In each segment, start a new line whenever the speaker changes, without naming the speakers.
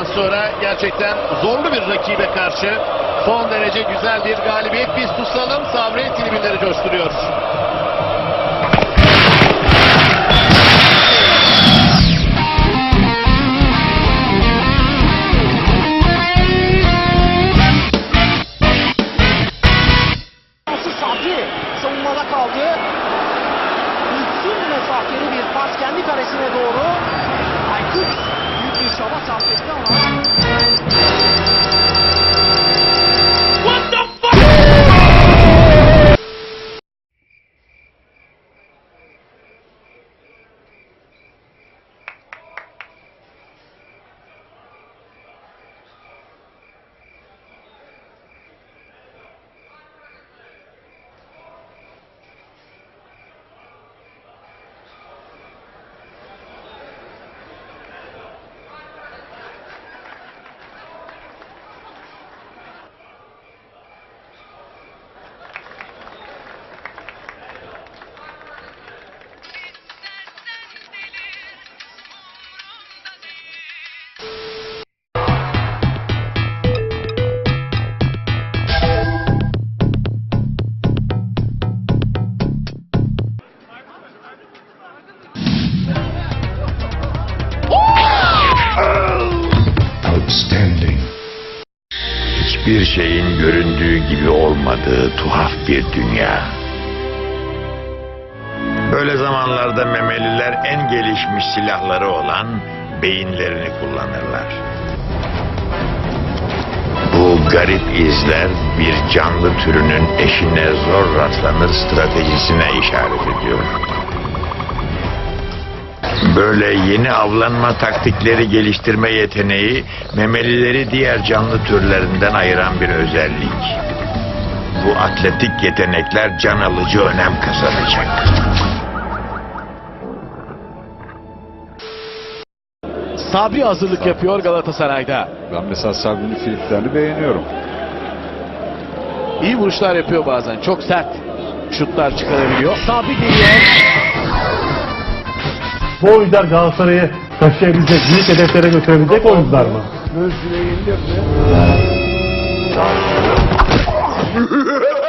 maçtan sonra gerçekten zorlu bir rakibe karşı son derece güzel bir galibiyet. Biz susalım. Sabri tribünleri coşturuyor.
Savunmada kaldı. Uzun mesafeli bir pas kendi karesine doğru.
Hiçbir şeyin göründüğü gibi olmadığı tuhaf bir dünya. Böyle zamanlarda memeliler en gelişmiş silahları olan beyinlerini kullanırlar. Bu garip izler bir canlı türünün eşine zor rastlanır stratejisine işaret ediyor. Böyle yeni avlanma taktikleri geliştirme yeteneği memelileri diğer canlı türlerinden ayıran bir özellik. Bu atletik yetenekler can alıcı önem kazanacak.
Sabri hazırlık yapıyor Galatasaray'da.
Ben mesela Sabri'nin friklerini beğeniyorum.
İyi vuruşlar yapıyor bazen. Çok sert şutlar çıkarabiliyor. Sabri geliyor.
Bu oyuncular Galatasaray'ı taşıyabilecek, büyük hedeflere götürebilecek oyuncular mı?
No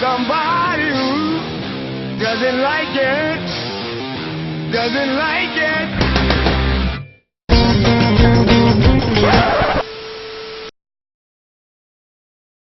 somebody who doesn't like it, doesn't like it.